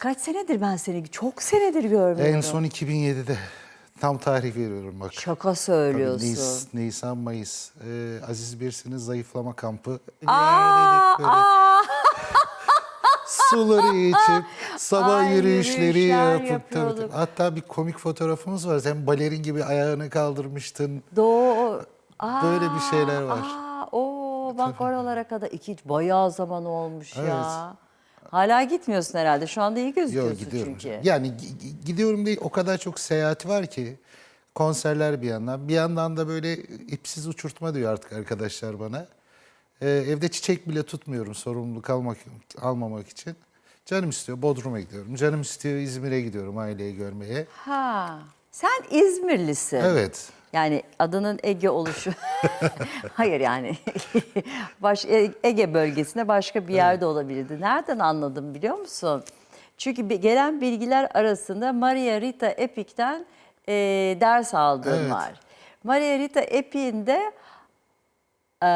Kaç senedir ben seni çok senedir görmüyorum. En son 2007'de. Tam tarih veriyorum bak. Şaka söylüyorsun. Nis- Nisan, Mayıs. Ee, Aziz Birsin'in zayıflama kampı. Aa, Böyle aa, Suları içip sabah Ay, yürüyüşleri yürüyüşler yapıp tabii, yapıyorduk. tabii. Hatta bir komik fotoğrafımız var. Sen balerin gibi ayağını kaldırmıştın. doğu. Aa, Böyle bir şeyler var. Aa, o bak oralara kadar iki bayağı zaman olmuş ya. Hala gitmiyorsun herhalde. Şu anda iyi gözüküyorsun Yok gidiyorum. çünkü. Yani gi- gi- gidiyorum değil o kadar çok seyahati var ki. Konserler bir yandan. Bir yandan da böyle ipsiz uçurtma diyor artık arkadaşlar bana. Ee, evde çiçek bile tutmuyorum sorumluluk almak almamak için. Canım istiyor Bodrum'a gidiyorum. Canım istiyor İzmir'e gidiyorum aileyi görmeye. Ha. Sen İzmirlisin. Evet. Yani adının Ege oluşu. Hayır yani. Baş, E- Ege bölgesinde başka bir yerde olabilirdi. Nereden anladım biliyor musun? Çünkü gelen bilgiler arasında Maria Rita Epic'ten e, ders aldığım Evet. var. Maria Rita Epic'in de e,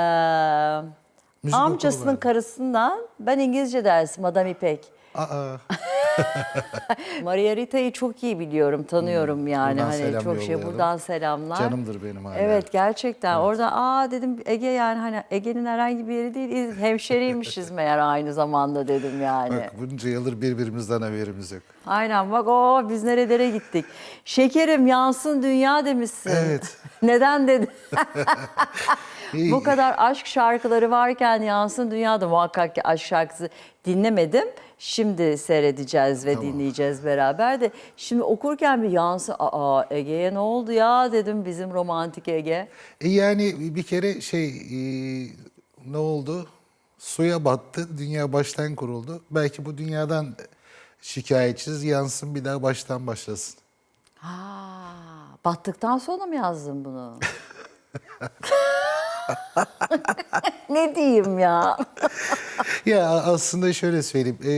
Müzik amcasının karısından ben İngilizce dersi Madame İpek. Aa, Maria Rita'yı çok iyi biliyorum, tanıyorum yani. Hmm. Buradan Hani çok şey buradan selamlar. Canımdır benim hala. Evet gerçekten. Orada aa dedim Ege yani hani Ege'nin herhangi bir yeri değil. İz- Hemşeriymişiz meğer aynı zamanda dedim yani. bak bunca yıldır birbirimizden haberimiz yok. Aynen bak o biz nerelere gittik. Şekerim yansın dünya demişsin. Evet. Neden dedin? İyi. Bu kadar aşk şarkıları varken yansın dünyada muhakkak ki aşk şarkısı dinlemedim. Şimdi seyredeceğiz ve dinleyeceğiz beraber de. Şimdi okurken bir yansın. Aa Ege'ye ne oldu ya dedim bizim romantik Ege. E yani bir kere şey e, ne oldu? Suya battı, dünya baştan kuruldu. Belki bu dünyadan şikayetçiz yansın bir daha baştan başlasın. Ha, battıktan sonra mı yazdın bunu? ne diyeyim ya? Ya aslında şöyle söyleyeyim. e,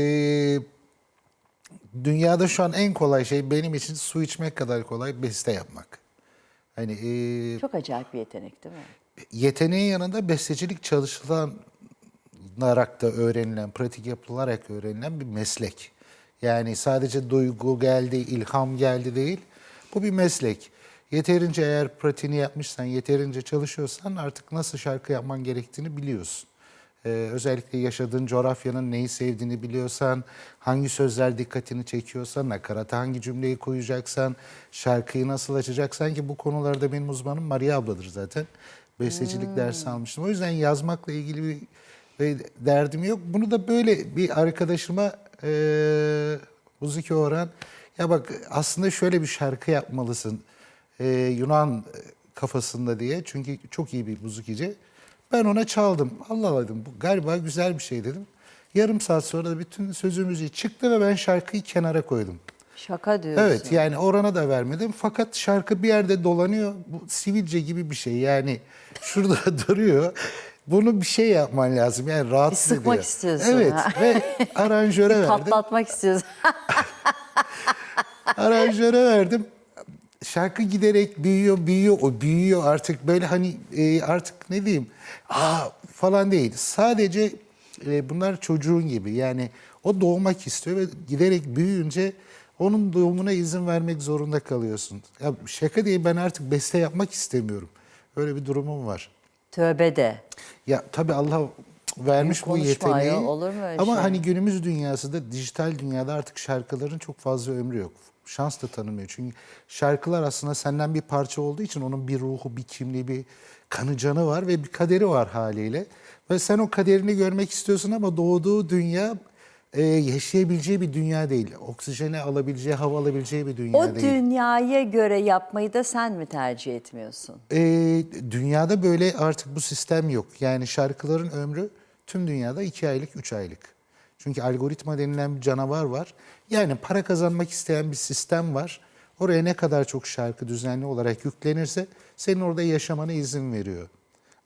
dünyada şu an en kolay şey benim için su içmek kadar kolay beste yapmak. Hani e, Çok acayip bir yetenek değil mi? yeteneğin yanında bestecilik çalışılarak da öğrenilen, pratik yapılarak öğrenilen bir meslek. Yani sadece duygu geldi, ilham geldi değil. Bu bir meslek. Yeterince eğer pratiğini yapmışsan, yeterince çalışıyorsan artık nasıl şarkı yapman gerektiğini biliyorsun. Ee, özellikle yaşadığın coğrafyanın neyi sevdiğini biliyorsan, hangi sözler dikkatini çekiyorsa, nakarata hangi cümleyi koyacaksan, şarkıyı nasıl açacaksan ki bu konularda benim uzmanım Maria abladır zaten. Bestecilik dersi almıştım. O yüzden yazmakla ilgili bir derdim yok. Bunu da böyle bir arkadaşıma eee Buzuki Orhan ya bak aslında şöyle bir şarkı yapmalısın eee, Yunan kafasında diye. Çünkü çok iyi bir buzukici. Ben ona çaldım. Allah Allah dedim bu galiba güzel bir şey dedim. Yarım saat sonra da bütün sözü müziği çıktı ve ben şarkıyı kenara koydum. Şaka diyorsun. Evet yani Orhan'a da vermedim. Fakat şarkı bir yerde dolanıyor. Bu sivilce gibi bir şey yani şurada duruyor. Bunu bir şey yapman lazım yani rahatsız Bir sıkmak ediyor. istiyorsun Evet ha. ve aranjöre verdim. Patlatmak istiyorsun. aranjöre verdim. Şarkı giderek büyüyor, büyüyor, o büyüyor artık böyle hani e, artık ne diyeyim, aa falan değil. Sadece e, bunlar çocuğun gibi yani o doğmak istiyor ve giderek büyüyünce onun doğumuna izin vermek zorunda kalıyorsun. Ya şaka değil ben artık beste yapmak istemiyorum. Öyle bir durumum var. Tövbe de. Ya tabii Allah vermiş bu yeteneği. olur mu öyle Ama şey? hani günümüz dünyasında, dijital dünyada artık şarkıların çok fazla ömrü yok. Şans da tanımıyor. Çünkü şarkılar aslında senden bir parça olduğu için onun bir ruhu, bir kimliği, bir kanı canı var ve bir kaderi var haliyle. Ve sen o kaderini görmek istiyorsun ama doğduğu dünya e, yaşayabileceği bir dünya değil. Oksijeni alabileceği, hava alabileceği bir dünya O değil. dünyaya göre yapmayı da sen mi tercih etmiyorsun? Ee, dünyada böyle artık bu sistem yok. Yani şarkıların ömrü tüm dünyada iki aylık, üç aylık. Çünkü algoritma denilen bir canavar var. Yani para kazanmak isteyen bir sistem var. Oraya ne kadar çok şarkı düzenli olarak yüklenirse senin orada yaşamana izin veriyor.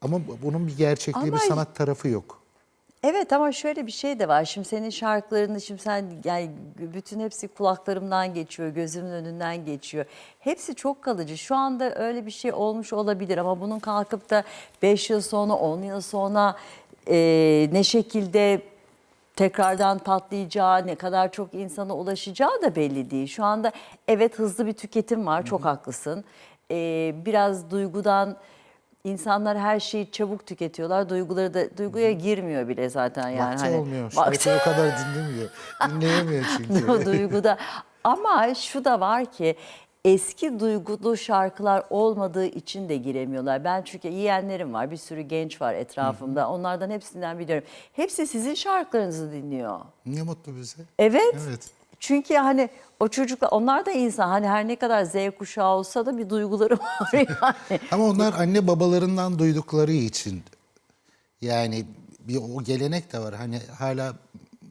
Ama bu- bunun bir gerçekliği, bir Ama- sanat tarafı yok. Evet ama şöyle bir şey de var. Şimdi senin şarkılarını şimdi sen yani bütün hepsi kulaklarımdan geçiyor, gözümün önünden geçiyor. Hepsi çok kalıcı. Şu anda öyle bir şey olmuş olabilir ama bunun kalkıp da 5 yıl sonra, 10 yıl sonra e, ne şekilde tekrardan patlayacağı, ne kadar çok insana ulaşacağı da belli değil. Şu anda evet hızlı bir tüketim var, çok haklısın. Ee, biraz duygudan insanlar her şeyi çabuk tüketiyorlar. Duyguları da duyguya girmiyor bile zaten yani. Vakti Hani olmuyor. vakti- o kadar dinlemiyor. Dinleyemiyor çünkü. duyguda. Ama şu da var ki eski duygulu şarkılar olmadığı için de giremiyorlar. Ben çünkü yeğenlerim var, bir sürü genç var etrafımda. Onlardan hepsinden biliyorum. Hepsi sizin şarkılarınızı dinliyor. ne mutlu bize. Evet. Evet. Çünkü hani o çocuklar, onlar da insan. Hani her ne kadar Z kuşağı olsa da bir duyguları var yani. Ama onlar anne babalarından duydukları için yani bir o gelenek de var. Hani hala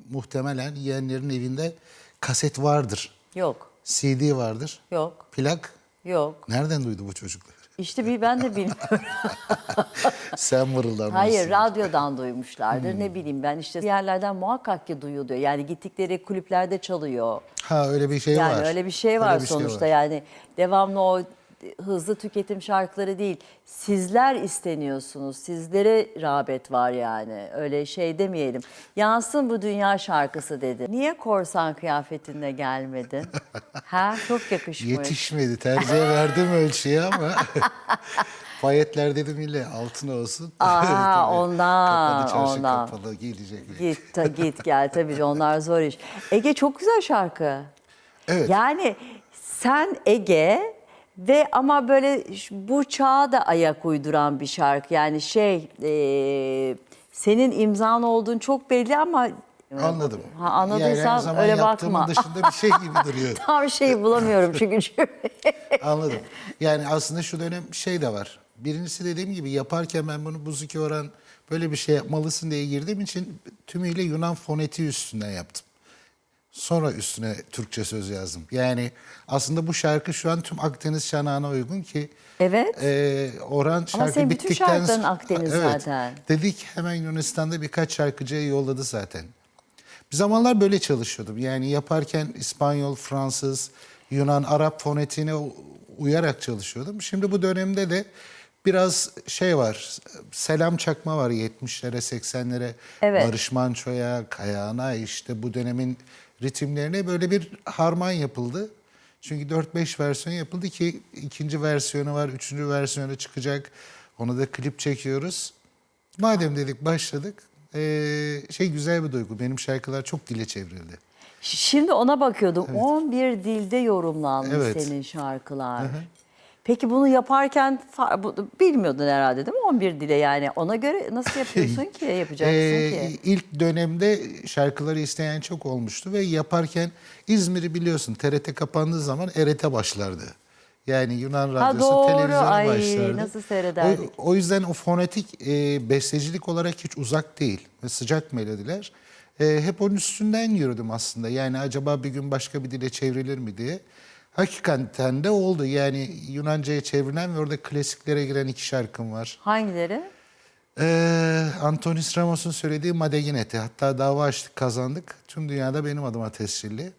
muhtemelen yeğenlerin evinde kaset vardır. Yok, CD vardır. yok, Plak. yok. Nereden duydu bu çocuklar? İşte bir ben de bilmiyorum. Sen mırıldanmışsın. Hayır radyodan duymuşlardır ne bileyim ben işte yerlerden muhakkak ki duyuluyor. Yani gittikleri kulüplerde çalıyor. Ha öyle bir şey yani var. öyle bir şey var Öyle bir şey sonuçta var. yani devamlı o hızlı tüketim şarkıları değil. Sizler isteniyorsunuz. Sizlere rağbet var yani. Öyle şey demeyelim. Yansın bu dünya şarkısı dedi. Niye korsan kıyafetinle gelmedin? ha çok yakışmış. Yetişmedi. Terziye verdim ölçüyü ama payetler dedim ille altına olsun. Aa, ondan, Kapalı çarşı ondan. kapalı giyecek. Git ta- git gel tabii onlar zor iş. Ege çok güzel şarkı. Evet. Yani sen Ege ve ama böyle bu çağa da ayak uyduran bir şarkı. Yani şey e, senin imzan olduğun çok belli ama Anladım. Ha, yani anladıysan zaman öyle bakma. dışında bir şey gibi duruyor. Tam şeyi bulamıyorum çünkü Anladım. Yani aslında şu dönem şey de var. Birincisi dediğim gibi yaparken ben bunu Buzuki Orhan böyle bir şey yapmalısın diye girdiğim için tümüyle Yunan fonetiği üstünden yaptım. Sonra üstüne Türkçe söz yazdım. Yani aslında bu şarkı şu an tüm Akdeniz şanağına uygun ki Evet. e, Orhan şarkı senin bütün bittikten şarkıların Akdeniz evet, zaten. Dedik hemen Yunanistan'da birkaç şarkıcıya yolladı zaten. Bir zamanlar böyle çalışıyordum. Yani yaparken İspanyol, Fransız, Yunan, Arap fonetiğine uyarak çalışıyordum. Şimdi bu dönemde de biraz şey var, selam çakma var 70'lere, 80'lere. Evet. Barış Manço'ya, Kayağan'a işte bu dönemin ritimlerine böyle bir harman yapıldı. Çünkü 4-5 versiyon yapıldı ki ikinci versiyonu var, üçüncü versiyonu çıkacak. Onu da klip çekiyoruz. Madem dedik başladık, eee, şey güzel bir duygu. Benim şarkılar çok dile çevrildi. Şimdi ona bakıyordum. 11 dilde yorumlanmış Evet. senin şarkılar. Peki bunu yaparken bilmiyordun herhalde değil mi 11 dile yani? Ona göre nasıl yapıyorsun ki yapacaksın Ee, ki? ilk dönemde şarkıları isteyen çok olmuştu ve yaparken İzmir'i biliyorsun TRT kapandığı zaman ERT başlardı. Yani Yunan radyosu doğru. televizyona Ay, başlardı. nasıl seyrederdik. O, o yüzden o fonetik e, bestecilik olarak hiç uzak değil ve sıcak melodiler. E, hep onun üstünden yürüdüm aslında. Yani acaba bir gün başka bir dile çevrilir mi diye. Hakikaten de oldu. Yani Yunanca'ya çevrilen ve orada klasiklere giren iki şarkım var. Hangileri? Ee, Antonis Ramos'un söylediği Madeginete. Hatta dava açtık, kazandık. Tüm dünyada benim adıma tescilli.